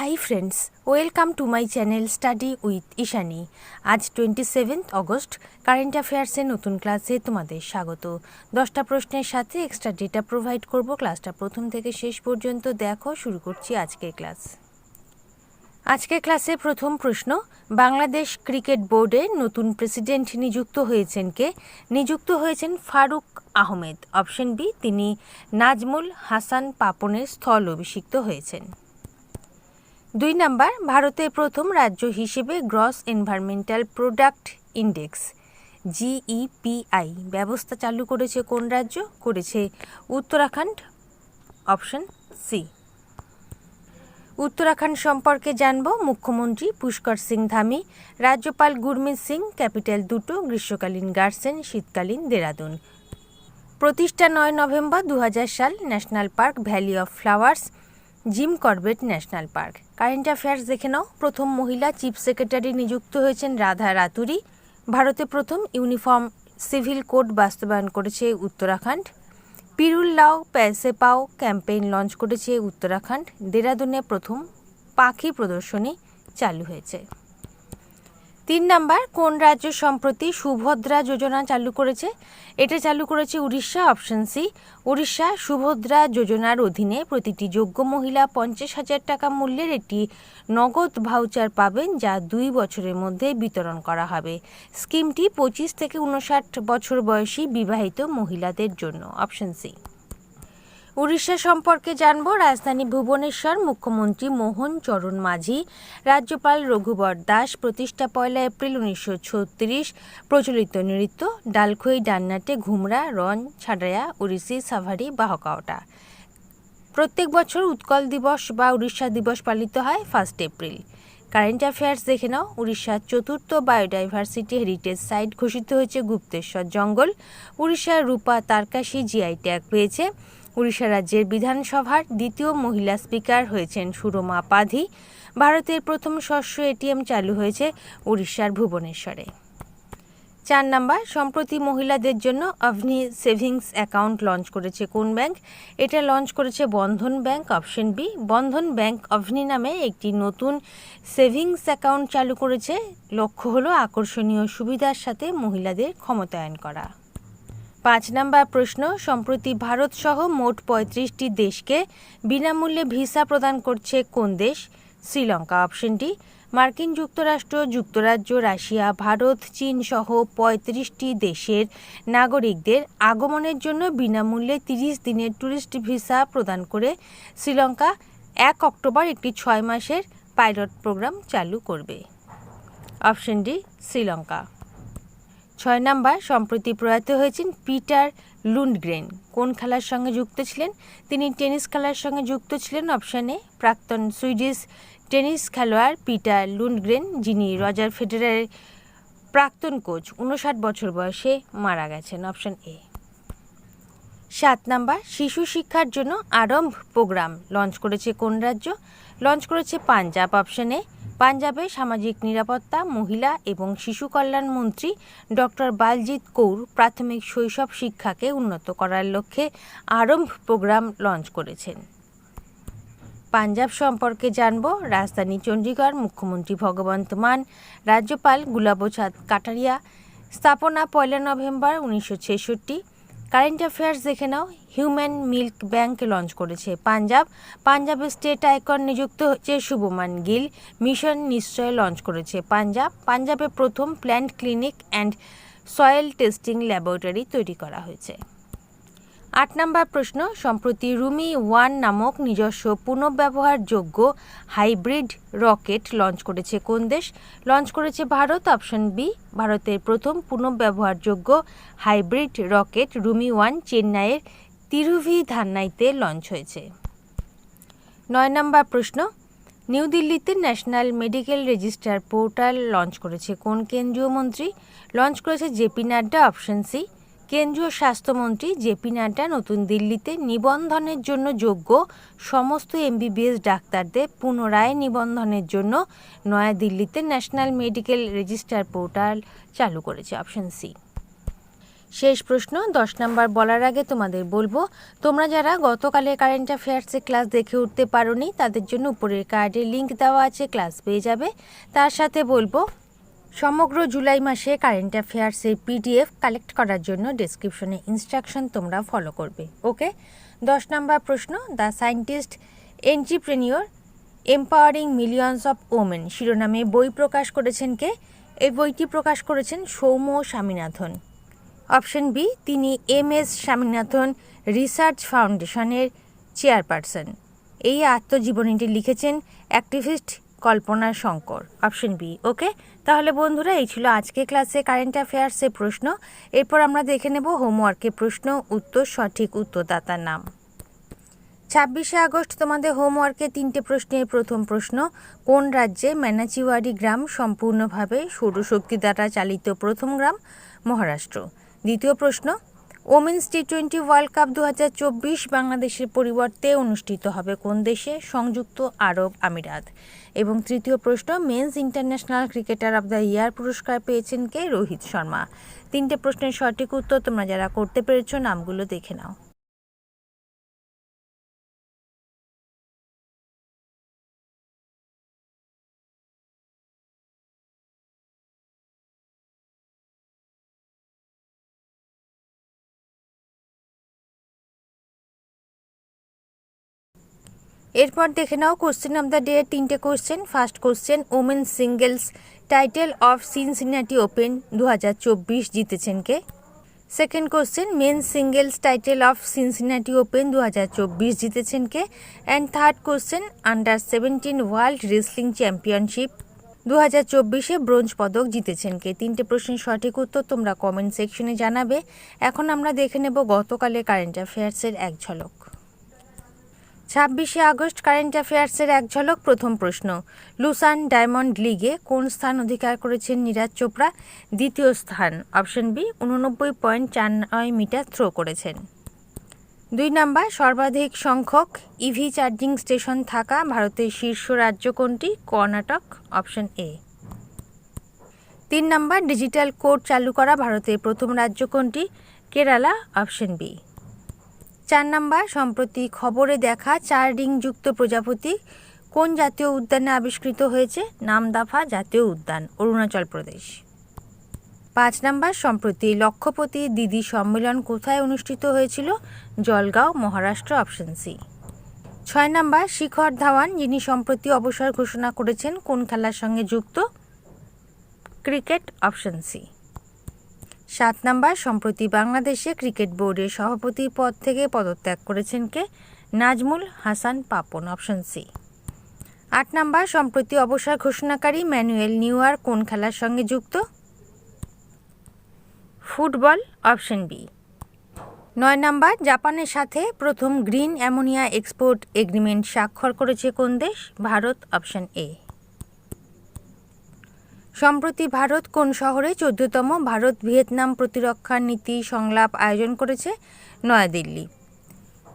Hi friends welcome to my channel study with Ishani আজ twenty seventh August current অ্যাফেয়ার্সের নতুন ক্লাসে তোমাদের স্বাগত। দশটা প্রশ্নের সাথে এক্সট্রা ডেটা প্রোভাইড করব। ক্লাসটা প্রথম থেকে শেষ পর্যন্ত দেখো, শুরু করছি আজকের ক্লাস আজকের ক্লাসে প্রথম প্রশ্ন, বাংলাদেশ ক্রিকেট বোর্ডের নতুন প্রেসিডেন্ট নিযুক্ত হয়েছেন কে? নিযুক্ত হয়েছেন ফারুক আহমেদ। অপশন বি তিনি নাজমুল হাসান পাপনের স্থল অভিষিক্ত হয়েছেন। দুই নাম্বার, ভারতের প্রথম রাজ্য হিসেবে gross environmental product index, GEPI, ব্যবস্থা চালু করেছে কোন রাজ্য? করেছে উত্তরাখণ্ড, অপশন সি। উত্তরাখণ্ড সম্পর্কে জানব মুখ্যমন্ত্রী পুষ্কর সিং ধামি, রাজ্যপাল গুরমিত সিং, ক্যাপিটাল দুটো, গ্রীষ্মকালীন গার্সেন, শীতকালীন দেরাদুন। প্রতিষ্ঠা নয় নভেম্বর দু হাজার সাল, national park valley of flowers Jim Corbett national park. Current affairs দেখে নাও। প্রথম মহিলা চিফ সেক্রেটারি নিযুক্ত হয়েছেন রাধা রাতুরি। ভারতে প্রথম ইউনিফর্ম সিভিল কোড বাস্তবায়ন করেছে উত্তরাখণ্ড। পিরুল লাও প্যাসে পাও ক্যাম্পেইন লঞ্চ করেছে উত্তরাখণ্ড। দেরাদুনে প্রথম পাখি প্রদর্শনী চালু হয়েছে। তিন নাম্বার, কোন রাজ্য সম্প্রতি সুভদ্রা যোজনা চালু করেছে? এটা চালু করেছে উড়িষ্যা অপশন সি উড়িষ্যা সুভদ্রা যোজনার অধীনে প্রতিটি যোগ্য মহিলা পঞ্চাশ হাজার টাকা মূল্যের একটি নগদ ভাউচার পাবেন, যা দুই বছরের মধ্যে বিতরণ করা হবে। স্কিমটি পঁচিশ থেকে উনষাট বছর বয়সী বিবাহিত মহিলাদের জন্য অপশন সি উড়িষ্যা সম্পর্কে জানব। রাজধানী ভুবনেশ্বর মুখ্যমন্ত্রী মোহন চরণ মাঝি, রাজ্যপাল রঘুবর দাস, প্রতিষ্ঠা পয়লা এপ্রিল উনিশশো ছত্রিশ, প্রচলিত নৃত্য, ডালখই, ডান্নাটে, ঘুমরা রন ছাড়ায়া উড়িষ্যি, সাভারি বাহকাওটা প্রত্যেক বছর উৎকল দিবস বা উড়িষ্যা দিবস পালিত হয় ফার্স্ট এপ্রিল। কারেন্ট অ্যাফেয়ার্স দেখে নাও, উড়িষ্যার চতুর্থ বায়োডাইভার্সিটি হেরিটেজ সাইট ঘোষিত হয়েছে গুপ্তেশ্বর জঙ্গল। উড়িষ্যার রূপা তারকাশি জিআই ট্যাগ পেয়েছে। উড়িষ্যা রাজ্যের বিধানসভার দ্বিতীয় মহিলা স্পিকার হয়েছেন সুরমা পাধি। ভারতের প্রথম শস্য এটিএম চালু হয়েছে উড়িষ্যার ভুবনেশ্বরে। চার নাম্বার, সম্প্রতি মহিলাদের জন্য অভনি সেভিংস অ্যাকাউন্ট লঞ্চ করেছে কোন ব্যাংক? এটা লঞ্চ করেছে Bandhan bank option B. Bandhan bank Avni নামে একটি নতুন সেভিংস অ্যাকাউন্ট চালু করেছে। লক্ষ্য হলো আকর্ষণীয় সুবিধার সাথে মহিলাদের ক্ষমতায়ন করা। পাঁচ নম্বর প্রশ্ন, সম্প্রতি ভারত সহ মোট পঁয়ত্রিশটি দেশকে বিনামূল্যে ভিসা প্রদান করছে কোন দেশ? শ্রীলঙ্কা অপশনটি মার্কিন যুক্তরাষ্ট্র, যুক্তরাজ্য, রাশিয়া, ভারত, চীন সহ পঁয়ত্রিশটি দেশের নাগরিকদের আগমনের জন্য বিনামূল্যে তিরিশ দিনের ট্যুরিস্ট ভিসা প্রদান করে শ্রীলঙ্কা এক অক্টোবর একটি ছয় মাসের পাইলট প্রোগ্রাম চালু করবে। Option D Sri Lanka. ছয় নাম্বার, সম্প্রতি প্রয়াত হয়েছেন পিটার লুন্ডগ্রেন। কোন খেলার সঙ্গে যুক্ত ছিলেন? তিনি টেনিস খেলার সঙ্গে যুক্ত ছিলেন অপশানে। প্রাক্তন সুইডিশ টেনিস খেলোয়াড় পিটার লুন্ডগ্রেন, যিনি রজার ফেডারের প্রাক্তন কোচ, উনষাট বছর বয়সে মারা গেছেন, অপশান এ। সাত নাম্বার, শিশু শিক্ষার জন্য আরম্ভ প্রোগ্রাম লঞ্চ করেছে কোন রাজ্য? লঞ্চ করেছে পাঞ্জাব, অপশনে পাঞ্জাবে সামাজিক নিরাপত্তা, মহিলা এবং শিশু কল্যাণ মন্ত্রী ডক্টর বালজিৎ কৌর প্রাথমিক শৈশব শিক্ষাকে উন্নত করার লক্ষ্যে আরম্ভ প্রোগ্রাম লঞ্চ করেছেন। পাঞ্জাব সম্পর্কে জানব রাজধানী চণ্ডীগড় মুখ্যমন্ত্রী ভগবন্ত মান, রাজ্যপাল গুলাবচাঁদ কাটারিয়া, স্থাপনা পয়লা নভেম্বর উনিশশো ছেষট্টি কারেন্ট অ্যাফেয়ার্স দেখে নাও। হিউম্যান মিল্ক ব্যাংক লঞ্চ করেছে পাঞ্জাব। পাঞ্জাবের স্টেট আইকন নিযুক্ত হচ্ছে শুভমান গিল। মিশন নিশ্চয় লঞ্চ করেছে পাঞ্জাব। পাঞ্জাবে প্রথম plant clinic and soil testing laboratory তৈরি করা হয়েছে। আট নম্বর প্রশ্ন, সম্প্রতি রুমি ওয়ান নামক নিজস্ব পুনঃব্যবহারযোগ্য হাইব্রিড রকেট লঞ্চ করেছে কোন দেশ? লঞ্চ করেছে ভারত, অপশন বি, ভারতের প্রথম পুনঃব্যবহারযোগ্য হাইব্রিড রকেট রুমি ওয়ান চেন্নাইয়ের তিরুভি ধান্নাইতে লঞ্চ হয়েছে। নয় নম্বর প্রশ্ন, নিউ দিল্লিতে national medical register portal launch করেছে কোন কেন্দ্রীয় মন্ত্রী? লঞ্চ করেছে জেপি নাড্ডা, অপশন সি কেন্দ্রীয় স্বাস্থ্যমন্ত্রী জেপি নাড্ডা নতুন দিল্লিতে নিবন্ধনের জন্য যোগ্য। সমস্ত এমবিবিএস ডাক্তারদের পুনরায় নিবন্ধনের জন্য নয়াদিল্লিতে ন্যাশনাল মেডিকেল রেজিস্টার পোর্টাল চালু করেছে অপশন সি। শেষ প্রশ্ন, দশ নম্বর বলার আগে তোমাদের বলব, তোমরা যারা গতকালে কারেন্ট অ্যাফেয়ার্সে ক্লাস দেখে উঠতে পারোনি, তাদের জন্য উপরের কার্ডে লিংক দেওয়া আছে, ক্লাস পেয়ে যাবে। তার সাথে বলব সমগ্র জুলাই মাসে কারেন্ট অ্যাফেয়ার্সের পিডিএফ কালেক্ট করার জন্য ডেসক্রিপশনে ইনস্ট্রাকশন তোমরা ফলো করবে ওকে দশ নম্বর প্রশ্ন the scientist entrepreneur empowering millions of women শিরোনামে বই প্রকাশ করেছেন কে? এই বইটি প্রকাশ করেছেন সৌম্য স্বামীনাথন। অপশন বি তিনি এম এস স্বামীনাথন রিসার্চ ফাউন্ডেশনের চেয়ারপারসন এই আত্মজীবনীটি লিখেছেন activist Kalpana Shankar option B okay তাহলে বন্ধুরা, এই ছিল আজকে ক্লাসে কারেন্ট অ্যাফেয়ার্সের প্রশ্ন। এরপর আমরা দেখে নেব হোমওয়ার্কের প্রশ্ন, উত্তর, সঠিক উত্তরদাতার নাম। ছাব্বিশে আগস্ট, তোমাদের হোমওয়ার্কে তিনটে প্রশ্নের প্রথম প্রশ্ন, কোন রাজ্যে ম্যানাচিওয়ারি গ্রাম সম্পূর্ণভাবে সৌরশক্তি দ্বারা চালিত প্রথম গ্রাম? মহারাষ্ট্র। দ্বিতীয় প্রশ্ন women's T twenty world cup দু হাজার চব্বিশ বাংলাদেশের পরিবর্তে অনুষ্ঠিত হবে কোন দেশে? সংযুক্ত আরব আমিরাত। এবং তৃতীয় প্রশ্ন, men's international cricketer of the year পুরস্কার পেয়েছেন কে? রোহিত শর্মা। তিনটে প্রশ্নের সঠিক উত্তর তোমরা যারা করতে পেরেছ, নামগুলো দেখে নাও। এরপর দেখে নাও কোশ্চেন অফ দ্য ডে তিনটে question first question women singles title of Cincinnati open দু হাজার চব্বিশ জিতেছেন কে? Second question men singles title of Cincinnati open দু হাজার চব্বিশ জিতেছেন কে? And third question under seventeen world wrestling championship দু হাজার চব্বিশে ব্রোঞ্জ পদক জিতেছেন কে? তিনটে প্রশ্নের সঠিক উত্তর তোমরা কমেন্ট সেকশনে জানাবে। এখন আমরা দেখে নেব গতকালের কারেন্ট অ্যাফেয়ার্সের এক ঝলক। ছাব্বিশে আগস্ট কারেন্ট অ্যাফেয়ার্সের এক ঝলক প্রথম প্রশ্ন। লুসান ডায়মন্ড লিগে কোন স্থান অধিকার করেছেন নীরাজ চোপড়া? দ্বিতীয় স্থান, অপশন বি, উননব্বই পয়েন্ট চার নয় মিটার থ্রো করেছেন। দুই নাম্বার, সর্বাধিক সংখ্যক ইভি চার্জিং স্টেশন থাকা ভারতের শীর্ষ রাজ্য কোনটি? Karnataka, option A. তিন নাম্বার, ডিজিটাল কোড চালু করা ভারতের প্রথম রাজ্য কোনটি? Kerala, option B. চার নাম্বার, সম্প্রতি খবরে দেখা চার রিংযুক্ত প্রজাপতি কোন জাতীয় উদ্যানে আবিষ্কৃত হয়েছে? নামদাফা জাতীয় উদ্যান, অরুণাচল প্রদেশ। পাঁচ নাম্বার, সম্প্রতি লক্ষপতি দিদি সম্মেলন কোথায় অনুষ্ঠিত হয়েছিল? Jalgaon, Maharashtra, option C. ছয় নাম্বার, শিখর ধাওয়ান, যিনি সম্প্রতি অবসর ঘোষণা করেছেন, কোন খেলার সঙ্গে যুক্ত? Cricket, option C. সাত নাম্বার সম্প্রতি বাংলাদেশে ক্রিকেট বোর্ডের সভাপতির পদ থেকে পদত্যাগ করেছেন কে? Nazmul Hasan Papon, option C. আট নাম্বার সম্প্রতি অবসর ঘোষণাকারী ম্যানুয়েল নিউয়ার কোন খেলার সঙ্গে যুক্ত? Football, option B. নয় নাম্বার জাপানের সাথে প্রথম গ্রিন অ্যামোনিয়া এক্সপোর্ট এগ্রিমেন্ট স্বাক্ষর করেছে কোন দেশ? Bharat, option A. সম্প্রতি ভারত কোন শহরে চোদ্দতম ভারত ভিয়েতনাম প্রতিরক্ষা নীতি সংলাপ আয়োজন করেছে? নয়াদিল্লি।